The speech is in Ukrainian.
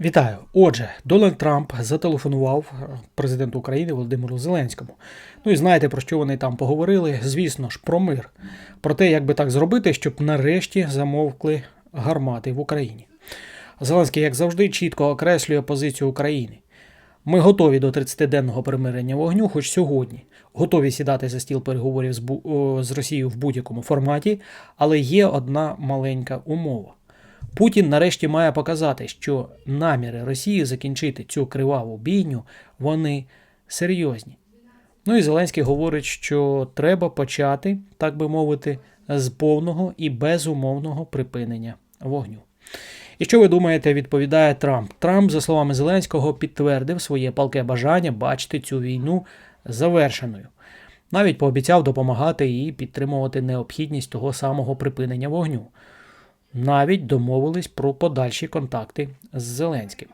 Вітаю. Отже, Дональд Трамп зателефонував е, президенту України Володимиру Зеленському. Ну і знаєте, про що вони там поговорили? Звісно ж, про мир. Про те, як би так зробити, щоб нарешті замовкли гармати в Україні. Зеленський, як завжди, чітко окреслює позицію України. Ми готові до 30-денного примирення вогню, хоч сьогодні. Готові сідати за стіл переговорів з, з Росією в будь-якому форматі, але є одна маленька умова. Путін нарешті має показати, що наміри Росії закінчити цю криваву бійню вони серйозні. Ну і Зеленський говорить, що треба почати, так би мовити, з повного і безумовного припинення вогню. І що ви думаєте, відповідає Трамп? Трамп, за словами Зеленського, підтвердив своє палке бажання бачити цю війну завершеною. Навіть пообіцяв допомагати і підтримувати необхідність того самого припинення вогню навіть домовились про подальші контакти з Зеленським.